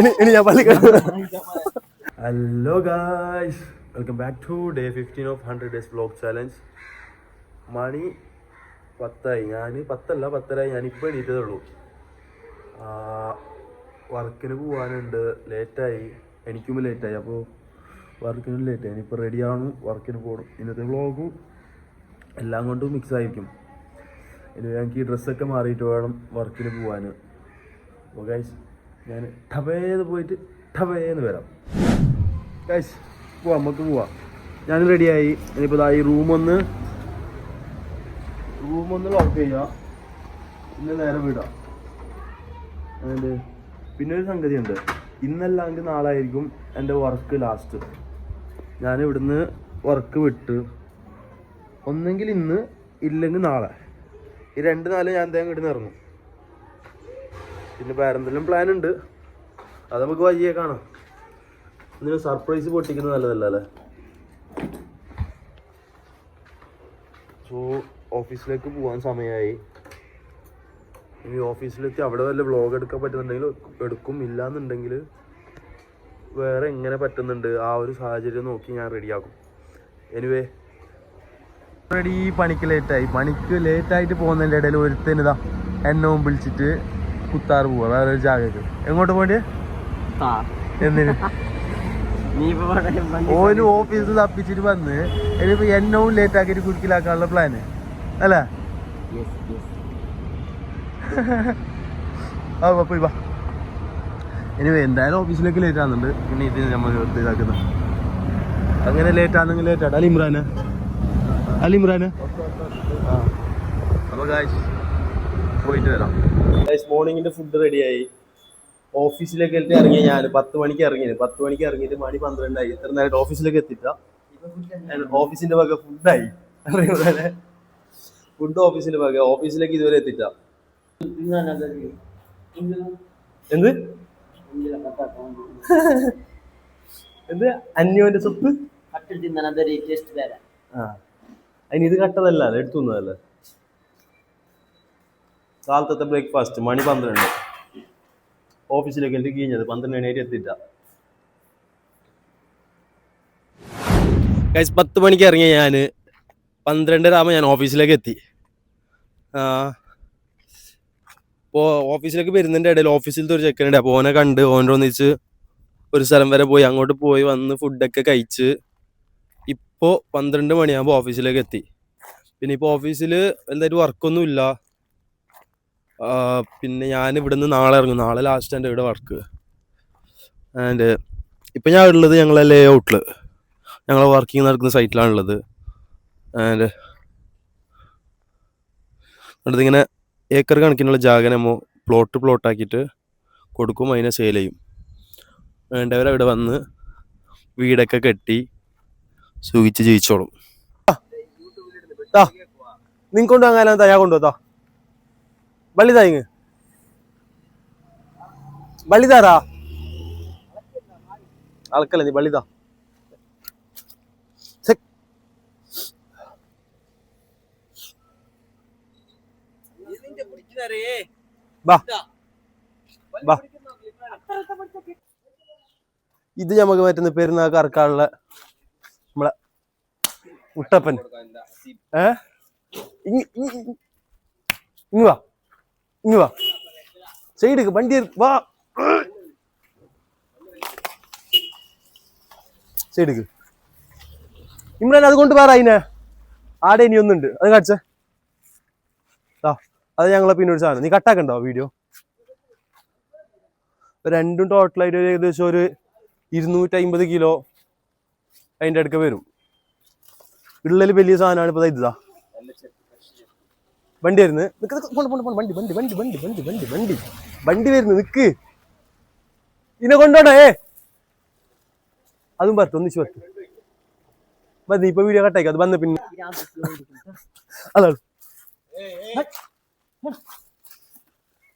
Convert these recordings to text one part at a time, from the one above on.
ഇനി ഞാൻ പള്ളി hello guys welcome back to day fifteen of hundred days blog challenge മണി പത്തായി. ഞാൻ പത്തല്ല പത്തരായി. ഞാനിപ്പോൾ എണീറ്റതേ ഉള്ളൂ. വർക്കിന് പോകാനുണ്ട് ലേറ്റായി. എനിക്കും ലേറ്റായി. അപ്പോൾ വർക്കിനും ലേറ്റായി. ഇനിയിപ്പോൾ റെഡി ആവണം വർക്കിന് പോകണം ഇന്നത്തെ വ്ളോഗും എല്ലാം കൊണ്ടും മിക്സ് ആയിരിക്കും. ഇനി ഞങ്ങൾക്ക് ഈ ഡ്രസ്സൊക്കെ മാറിയിട്ട് വേണം വർക്കിന് പോകാൻ ഓ ഗൈസ് ഞാൻ ടവേന്ന് പോയിട്ട് ടവേന്ന് വരാം. ഗൈസ് പോവാം നമുക്ക് പോവാം. ഞാൻ റെഡിയായി ഇനിയിപ്പോൾ ഈ റൂം ഒന്ന്. ലോക്ക് ചെയ്യാം. പിന്നെ നേരെ വിടാം. അതുകൊണ്ട് പിന്നെ ഒരു സംഗതി ഉണ്ട് നാളായിരിക്കും എന്റെ വർക്ക് ലാസ്റ്റ് ഞാൻ ഇവിടുന്ന് വർക്ക് വിട്ട് ഒന്നെങ്കിൽ ഇന്ന് ഇല്ലെങ്കിൽ നാളെ. ഈ രണ്ട് നാല് ഞാൻ എന്തായാലും ഇവിടുന്ന് ഇറങ്ങും. പിന്നെ വേറെ എന്തെങ്കിലും പ്ലാൻ ഉണ്ട്? അത് നമുക്ക് വയ്യേ കാണാം. എന്തിനും സർപ്രൈസ് പൊട്ടിക്കുന്നത് നല്ലതല്ല അല്ലേ? സോ ഓഫീസിലേക്ക് പോകാൻ സമയമായി ഇനി ഓഫീസിലെത്തി അവിടെ വല്ല വ്ളോഗ് എടുക്കാൻ പറ്റുന്നുണ്ടെങ്കിൽ എടുക്കും. ഇല്ലാന്നുണ്ടെങ്കിൽ വേറെ എങ്ങനെ പറ്റുന്നുണ്ട്? ആ ഒരു സാഹചര്യം നോക്കി ഞാൻ റെഡിയാക്കും എനിവേ റെഡി പണിക്ക് ലേറ്റായി പണിക്ക് ലേറ്റായിട്ട് പോകുന്നതിന്റെ ഇടയിൽ ഒരുത്തനിതാ എന്നെ വിളിച്ചിട്ട് കുത്താറ് പോവാ വേറെ ഒരു ജാഗക്ക്. എങ്ങോട്ട് പോണ്ടേ എന്തിന്? ഓന് ഓഫീസിൽ തപ്പിച്ചിട്ട് വന്ന് ഇനിയിപ്പോ എന്നവും ലേറ്റ് ആക്കിയിട്ട് കുടുക്കിലാക്കാനുള്ള പ്ലാന് അല്ലേ. ആ പോയി വാ. ഇനി എന്തായാലും ഓഫീസിലേക്ക് ലേറ്റ് ആകുന്നുണ്ട് പിന്നെ ഇത് നമ്മൾ ഇതാക്കുന്നത് അങ്ങനെ ലേറ്റ് ആണെങ്കിൽ ലേറ്റ് ആട്ടെ അലിമ്രാന് അലിമ്രാന് അപ്പൊ ഗായ്സ് പോയിട്ട് വരാം. ഗായ്സ് മോർണിംഗിന്റെ ഫുഡ് റെഡിയായി ഓഫീസിലേക്ക് എത്തി ഇറങ്ങി ഞാൻ പത്ത് മണിക്ക് ഇറങ്ങി പത്ത് മണിക്ക് ഇറങ്ങിയിട്ട് മണി പന്ത്രണ്ടായി. ഇത്ര നേരം ഓഫീസിലേക്ക് എത്തിട്ടാ ഓഫീസിന്റെ വക ഫുഡായി ഫുഡ് ഓഫീസിന്റെ വക. ഓഫീസിലേക്ക് ഇതുവരെ എത്തിട്ടാ എന്ത്? എന്ത്? അന്യോന്റെ സ്വത്ത്? അതിന് ഇത് കട്ടതല്ല അത് കാലത്തത്തെ ബ്രേക്ക്ഫാസ്റ്റ് മണി പന്ത്രണ്ട്. ഓഫീസിലേക്ക് എനിക്ക് കഴിഞ്ഞത് പന്ത്രണ്ട് മണിയായിട്ട് എത്തിയിട്ട. കഴിച്ച് പത്ത് മണിക്ക് ഇറങ്ങിയ ഞാൻ പന്ത്രണ്ടര ആകുമ്പോൾ ഞാൻ ഓഫീസിലേക്ക് എത്തി. അപ്പോൾ ഓഫീസിലേക്ക് വരുന്നതിന്റെ ഇടയിൽ ഓഫീസിലത്തെ ഒരു ചെക്കനുണ്ട് അപ്പോൾ ഓനെ കണ്ട് ഓന്റെ ഒന്നിച്ച് ഒരു സ്ഥലം വരെ പോയി. അങ്ങോട്ട് പോയി വന്ന് ഫുഡൊക്കെ കഴിച്ച് ഇപ്പോൾ പന്ത്രണ്ട് മണിയാകുമ്പോൾ ഓഫീസിലേക്ക് എത്തി. പിന്നെ ഇപ്പോൾ ഓഫീസിൽ എന്തായാലും വർക്കൊന്നും ഇല്ല. ആ, പിന്നെ ഞാൻ ഇവിടുന്ന് നാളെ ഇറങ്ങും. നാളെ ലാസ്റ്റ് എന്റെ ഇവിടെ വർക്ക് ആൻഡ് ഇപ്പം ഞാൻ ഉള്ളത് ഞങ്ങളെ ലേ. ഔട്ടിൽ ഞങ്ങൾ വർക്കിംഗ് നടക്കുന്ന സൈറ്റിലാണുള്ളത് ആൻഡ് എന്നിട്ട് ഇങ്ങനെ ഏക്കർ കണക്കിനുള്ള ജാഗ നമ്മ പ്ലോട്ട് പ്ലോട്ടാക്കിയിട്ട് കൊടുക്കും. അതിനെ സെയിൽ ചെയ്യും. വേണ്ടവരവിടെ വന്ന് വീടൊക്കെ കെട്ടി സുഖിച്ച് ജീവിച്ചോളും. നിങ്ങൾ കൊണ്ടുപോകാൻ ഞാൻ കൊണ്ടുപോത്താ ಬಳಿದ ಹಿಂಗ ಬಳಿದಾರಾ ಅಳಕಲ್ಲ ನೀ ಬಳಿದ ಸೆಕ್ ಬಾ ബ ഇത് നമുക്ക് പറ്റുന്ന പെരുന്നാൾക്ക് അറക്കാനുള്ള നമ്മളെ ഉട്ടപ്പൻ. ഏ? ഇങ്ങ് വാ. ഇങ് வா சைடுக்கு வண்டி வா വാ. സൈഡ് ഇമ്രാൻ അത് കൊണ്ട് വേറെ അതിനെ ആടെ ഇനി ഒന്നുണ്ട്. അത് കാണിച്ചേ. അത് ഞങ്ങളെ പിന്നെ ഒരു സാധനം. നീ കട്ടാക്കണ്ടോ വീഡിയോ രണ്ടും ടോട്ടലായിട്ട് ഒരു ഏകദേശം ഒരു ഇരുന്നൂറ്റി അമ്പത് കിലോ അതിന്റെ അടുക്ക വരും. ഉള്ളിൽ വലിയ സാധനമാണ് ഇപ്പോൾ ഇതാ വണ്ടി വരുന്നു. നിക്ക് കൊണ്ട് കൊണ്ട് വണ്ടി വണ്ടി വണ്ടി വണ്ടി വണ്ടി വണ്ടി വണ്ടി. വണ്ടി വരുന്നു നിക്ക്. ഇതിനെ കൊണ്ടോണേ അതും പറ്റും ഒന്നിച്ച് പറ്റും മതി ഇപ്പൊ വീഡിയോ കട്ടാക്കി അത് വന്ന പിന്നെ. അതാണ്.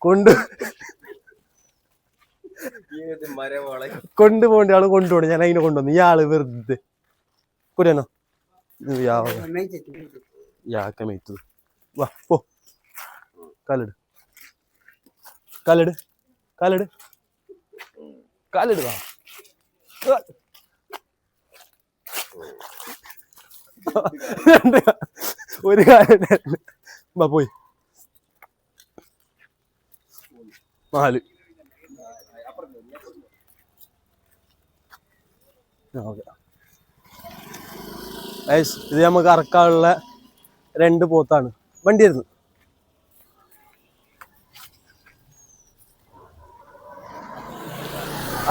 കൊണ്ട് കൊണ്ടുപോകേണ്ട ആൾ കൊണ്ടുപോണ ഞാൻ അതിനെ കൊണ്ടുവന്നു. ഇയാൾ വെറുതെ. കുരനോ യാക്ക മേത്തത് വാ പോ. കാലിട്. കാലിട്. കാലിട്. കാലിടുക ഒരു കാലം വാ പോയി. നാല്. ഓക്കേ. ഇത് നമുക്ക് അറക്കാനുള്ള രണ്ട് പോത്താണ്. വണ്ടി ആയിരുന്നു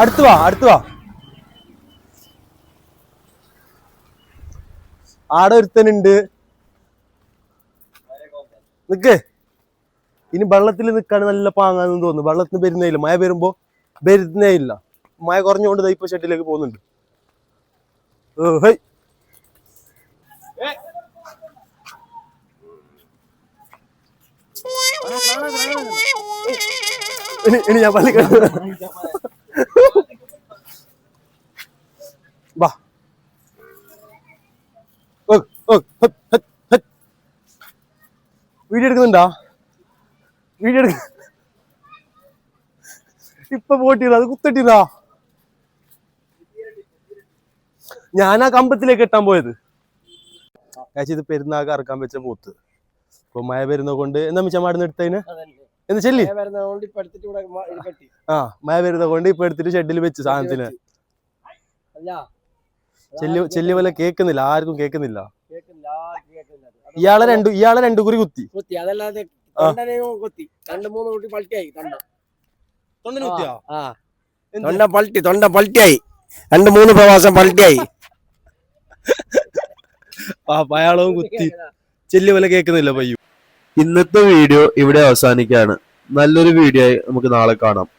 അടുത്ത് വാ അടുത്ത് വാ. ആടെ ഒരുത്തനുണ്ട്. നിക്ക്. ഇനി വെള്ളത്തിൽ നിൽക്കാൻ നല്ല പാങ്ങാന്ന് തോന്നുന്നു. വെള്ളത്തിന് വരുന്നേ ഇല്ല. മഴ വരുമ്പോ വരുന്നേ ഇല്ല. മഴ കുറഞ്ഞുകൊണ്ട് ഇപ്പൊ ഷെട്ടിലേക്ക് പോകുന്നുണ്ട്. ഹൈ. ഇനി ini ഞാൻ balik ഹപ്പ്. വീഡിയോ എടുക്കുന്നുണ്ടാ? വീഡിയോ എടുക്ക ഇപ്പൊ പോട്ടില്ല അത് കുത്തട്ടിയതാ ഞാൻ ആ കമ്പത്തിലേക്ക് എത്താൻ പോയത്. ചേച്ചി ഇത് പെരുന്നാൾക്ക് അറക്കാൻ വെച്ച പോത്ത്. ഇപ്പൊ മഴ വരുന്നത് കൊണ്ട് എന്താ മിച്ചാ മാടുന്ന് എടുത്തതിന്? എന്ന് ചെല്ലി? ആ മഴ വരുന്നത് കൊണ്ട് ഇപ്പൊ എടുത്തിട്ട് ഷെഡിൽ വെച്ച് സാധനത്തിന്. ചെല്ലി ചെല്ലി പോലെ കേക്കുന്നില്ല ആർക്കും കേക്കുന്നില്ല. ഇയാളെ രണ്ടു ഇയാളെ രണ്ടു കുറി കുത്തി. കുത്തി. അതല്ലാതെ. കുത്തി. രണ്ട് മൂന്ന് കുട്ടി പൾട്ടിയായി തൊണ്ട. കുത്തിയാ? ആ തൊണ്ട പൾട്ടി തൊണ്ട പൾട്ടിയായി. രണ്ട് മൂന്ന് പ്രവാസം പൾട്ടിയായി. ആ അയാളവും കുത്തി. ചെല്ലി പോലെ കേക്കുന്നില്ല പയ്യു. ഇന്നത്തെ വീഡിയോ ഇവിടെ അവസാനിക്കുകയാണ്. നല്ലൊരു വീഡിയോ ആയി നമുക്ക് നാളെ കാണാം.